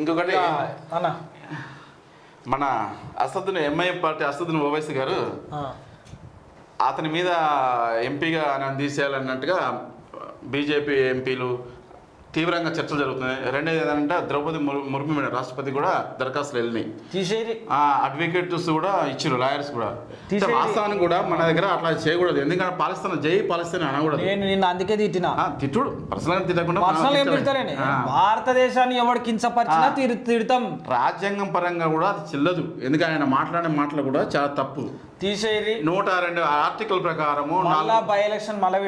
ఇంకొకటి అన్న మన అసదుద్దీన్ ఎంఐఎం పార్టీ అసదుద్దీన్ ఓవైసీ గారు. అతని మీద ఎంపీగా నన్ను తీసేయాలన్నట్టుగా బీజేపీ ఎంపీలు తీవ్రంగా చర్చలు జరుగుతున్నాయి. రెండోది ఏంటంటే ద్రౌపది ముర్- ముర్ము మేడం రాష్ట్రపతి కూడా దరఖాస్తులు వెళ్ళినాయి. తీసేరి అడ్వకేట్స్ కూడా ఇచ్చారు లాయర్స్ కూడా. వాస్తవానికి కూడా మన దగ్గర అట్లా చేయకూడదు. ఎందుకంటే పాలిస్తాన్ జై పాలిస్తాన్ అనకూడదు. నేను నిన్న అందుకే తిట్టినా. తిట్టుడు. పర్సనల్ తిట్టకుండా పర్సనల్ ఏం. భారతదేశాన్ని ఎవడు కించపరిచినా తిడతాం. రాజ్యాంగం పరంగా కూడా అది చెల్లదు. ఎందుకంటే ఆయన మాట్లాడే మాటలు కూడా చాలా తప్పు. తీసేరి నూట రెండు ఆర్టికల్ ప్రకారము మళ్ళా బై ఎలక్షన్ మళ్ళా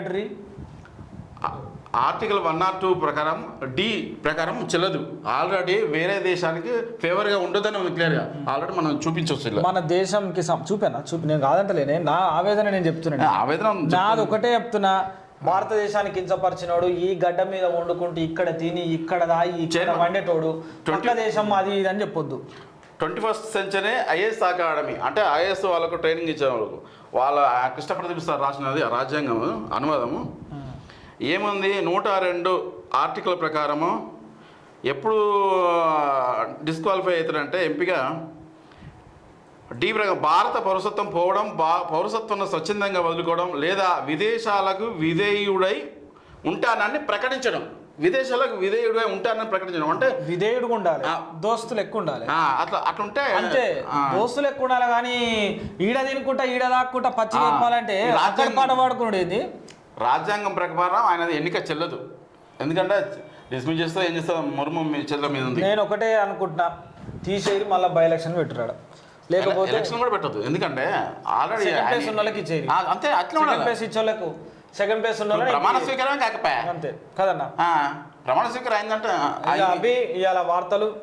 ఆర్టికల్ వన్ నాట్ టూ ప్రకారం డి ప్రకారం చెల్లదు. ఆల్రెడీ వేరే దేశానికి ఫేవర్గా ఉండదని ఉంది క్లియర్గా. ఆల్రెడీ మనం చూపించవచ్చు మన దేశంకి చూపానా? చూపి నేను కాదంటలేనే నా ఆవేదన నేను చెప్తున్నాను. ఆవేదన నాది ఒకటే చెప్తున్నా. భారతదేశానికి కించపరిచినోడు ఈ గడ్డ మీద వండుకుంటూ ఇక్కడ తిని ఇక్కడ దాగి ఇక్కడ. వండేటోడు. పక్క దేశం అది ఇది అని చెప్పొద్దు. Twenty first century IAS academy. అంటే ఐఏఎస్ వాళ్ళకు ట్రైనింగ్ ఇచ్చే వాళ్ళకు వాళ్ళ కృష్ణ ప్రదీప్ సార్ రాసినది రాజ్యాంగం అనువాదము. ఏముంది? నూట రెండు ఆర్టికల్ ప్రకారము ఎప్పుడు డిస్క్వాలిఫై అవుతాడంటే ఎంపీగా డి ప్రకారం భారత పౌరసత్వం పోవడం బా పౌరసత్వం స్వచ్ఛందంగా వదులుకోవడం లేదా విదేశాలకు విధేయుడై ఉంటానని ప్రకటించడం. విదేశాలకు విధేయుడై ఉంటానని ప్రకటించడం. అంటే విధేయుడుగా ఉండాలి. దోస్తులు ఎక్కువ ఉండాలి. అట్లా అట్లుంటే అంతే ఆ, దోస్తులు ఎక్కువ ఉండాలి కానీ ఈడ తినుకుంటా ఈడ దాక్కుంటా పచ్చి చెప్పాలంటే అక్కడ పాట పాడుకున్నాడు ఏంది? రాజ్యాంగం ప్రకారం ఆయనది ఎన్నిక చెల్లదు. ఎందుకంటే డిస్మిస్ చేస్తే ఏం చేస్తా మురుము మీ చేతుల మీద ఉంది. నేను ఒకటే అనుకుంటున్నా. తీసేది మళ్ళీ బై ఎలక్షన్ పెట్టురాడు. లేకపోతే ఎలక్షన్ కూడా పెట్టదు ఎందుకంటే ఆల్రెడీ సెకండ్ ప్లేస్ ఉన్న వాళ్ళకి ఇచ్చేది అంతే అట్లా సెకండ్ ప్లేస్ సెకండ్ ప్లేస్ ఉన్న ప్రమాణ. స్వీకారం కాకపోయా? అంతే. కదన్నా. ఆ, ప్రమాణ స్వీకారం అయిందంటే. అవి ఇవాళ వార్తలు.